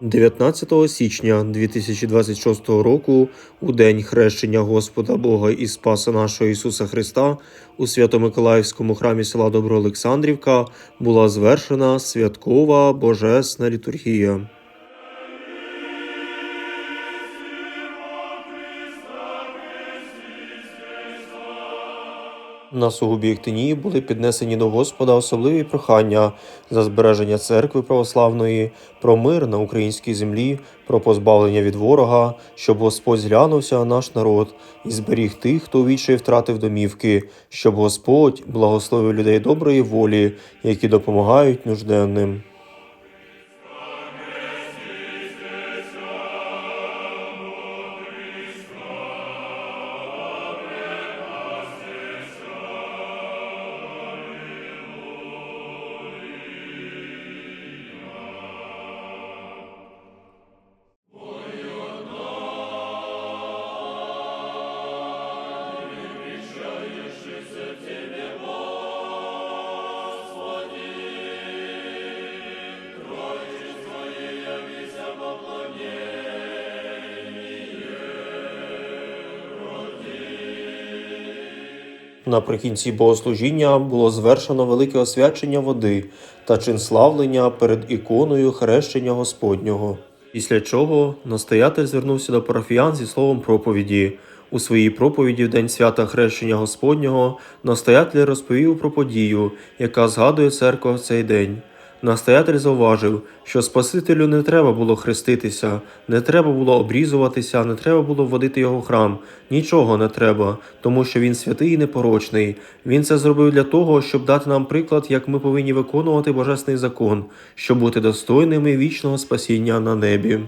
19 січня 2026 року, у день хрещення Господа Бога і Спаса нашого Ісуса Христа, у Свято-Миколаївському храмі села Доброолександрівка була звершена святкова божесна літургія. На сугубі були піднесені до Господа особливі прохання за збереження церкви православної, про мир на українській землі, про позбавлення від ворога, щоб Господь зглянувся на наш народ і зберіг тих, хто віче втратив домівки, щоб Господь благословив людей доброї волі, які допомагають нужденним. Наприкінці богослужіння було звершено велике освячення води та чин славлення перед іконою хрещення Господнього. Після чого настоятель звернувся до парафіян зі словом проповіді. У своїй проповіді в день свята хрещення Господнього настоятель розповів про подію, яка згадує церква в цей день. Настоятель зауважив, що Спасителю не треба було хреститися, не треба було обрізуватися, не треба було вводити його в храм. Нічого не треба, тому що він святий і непорочний. Він це зробив для того, щоб дати нам приклад, як ми повинні виконувати божественний закон, щоб бути достойними вічного спасіння на небі.